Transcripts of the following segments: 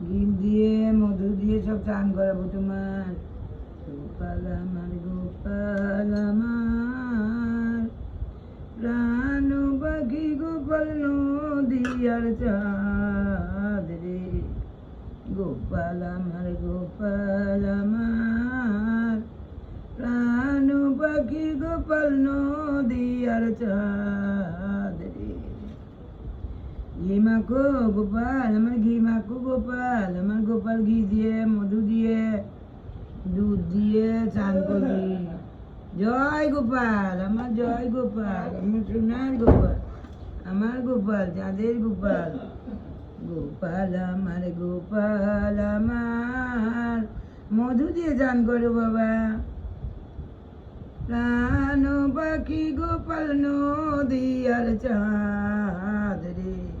ঘি দিয়ে, মধু দিয়ে সব চান করাবো তোমার। গোপাল আমার গোপাল আমার। প্রাণ পাখি গোপাল নদিয়ার চাঁদ রে। গোপাল আমার গোপাল আমার। প্রাণ পাখি গোপাল নদিয়ার চাঁদ রে ঘি মাখো গোপাল আমার ঘি মাখো গোপাল আমার গোপাল ঘি দিয়ে মধু দিয়ে দুধ দিয়ে চান করবি জয় গোপাল আমার জয় গোপাল আমার সোনার গোপাল আমার গোপাল যাদের গোপাল গোপাল আমার গোপাল আমার মধু দিয়ে চান করো বাবা প্রাণ পাখি গোপাল নদিয়ার চাঁদ রে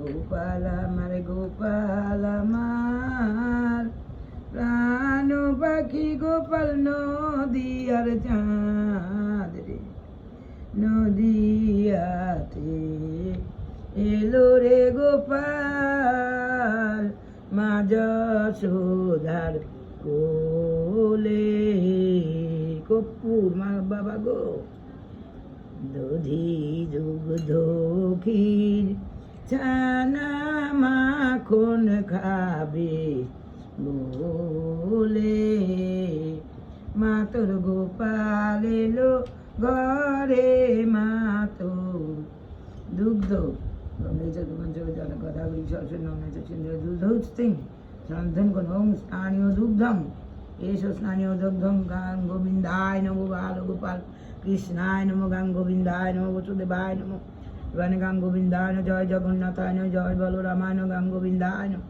গোপাল আমার গোপাল আমার প্রাণ পাখি গোপাল নদিয়ার চাঁদ রে। নদিয়াতে এলো রে গোপাল মা যশোধার কোলে। কপুর মা বাবা গো। দধি দুগ্ধ ক্ষীর ছানা মাখন খাবে? বলে, মা তোর গোপাল এলো ঘরে, মা তোর দুগ্ধ। কথা বলি সরস্বর দুধ সিং সন্ধান কোন ওম দুগ্ধম। এস স্নানীয় দুগ্ধম, গান গোবিন্দায় নমো বাল গোপাল কৃষ্ণায় নমো, গান গোবিন্দায় নমো, বসুদেবায় নমো। গান গান গোবিন্দায় নমঃ, জয় জগন্নাথায় নমঃ, জয় বলরামায় নমঃ, গান গোবিন্দায় নমঃ।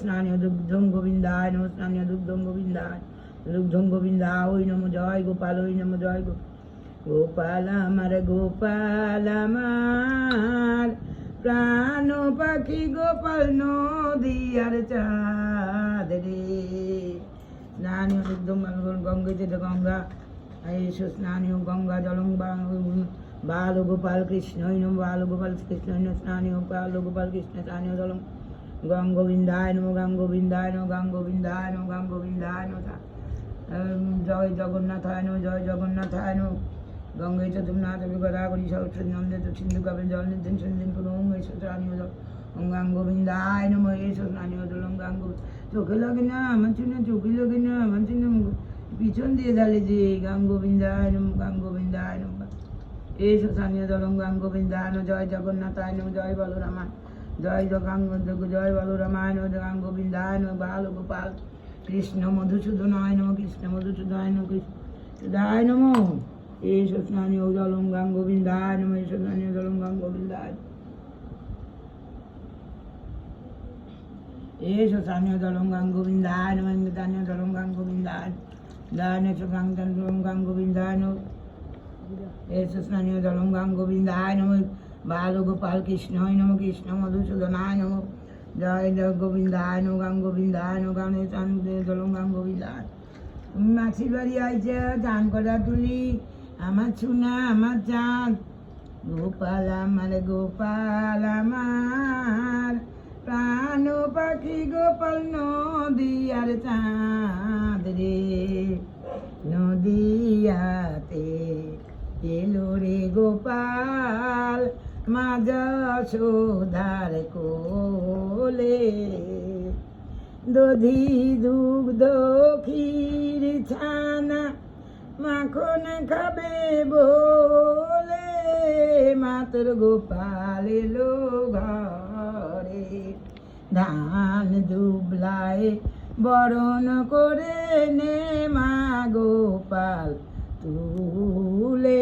স্নানীয় দুগ্ধম গোবিন্দায় নমঃ। স্নানীয় দুগ্ধম গোবিন্দায় দুগ্ধম গোবিন্দায় ওই নমঃ। জয় গোপাল ওই নমঃ। জয় গোপাল গোপাল আমার গোপাল আমার। প্রাণ পাখি গোপাল নদিয়ার চাঁদ রে। স্নানীয় দুগ্ধম গঙ্গে যেটা গঙ্গা। এসো স্নানীয় গঙ্গা জলং বাল গোপাল কৃষ্ণ স্নানীয় বাল গোপাল কৃষ্ণ স্নানীয় জলং গঙ্গ গোবিন্দায় নম, গাং গোবিন্দায় নম, গাং গোবিন্দায় নম, গাং গোবিন্দায় নম জয় জগন্নাথায় নম, জয় জগন্নাথায় নম। গঙ্গে চতুর্নাথ গদাগরি, সরস্বতী নন্দে তো সিন্ধু কাপে জল নির্দিন সন্দিন পুরো ওম এসো স্নানীয় জল ওম গাং গোবিন্দায় নম এসো স্নানীয় জল ওম গাং গোবিন্দ চোখে লাগে না, আমার চুনে চোখে লাগে না, আমার চুনে পিছন দিয়ে দাঁড়িয়ে যে গাং গোবিন্দায় নম, গাং গোবিন্দায় নম। এসো স্থানীয় জলং গাং গোবিন্দায় নম জয় জগন্নাথায় নম জয় বলরামা জয় জগাং জয় বলরামায় নম গাং গোবিন্দায় নম বাল গোপাল, কৃষ্ণ মধুসূদনায় নম কৃষ্ণ মধুসূদনায় নম কৃষ্ণদায় নম। স্নানীয় জলং গাং গোবিন্দায় নম। স্নানীয় জলং গাং গোবিন্দায় স্থানীয় জলং গাং গোবিন্দায় নম। জলং গাং গোবিন্দায় দায় এসো গাং জলং গোবিন্দায় নম। এসো স্নানীয় গাং গোবিন্দায় নম বাল গোপাল কৃষ্ণয় নম কৃষ্ণ মধুসূদনায় নম জয় গোবিন্দায় গাং গোবিন্দায় জলং গাং গোবিন্দায় তুমি মাছির বাড়ি আইছে চান করা তুলি আমার ছুনা আমার চাঁদ গোপাল আমার গোপাল আমার প্রাণ পাখি গোপাল নদিয়ার চাঁদ রে নদিয়াতে এলো রে গোপাল মা যশোধার কোলে। দধি দুগ্ধ ক্ষীর ছানা মাখন খাবে বলে। মাতর গোপাল এলো ঘরে, ধান দুবলায় বরণ করে নে মা গোপাল। তুলে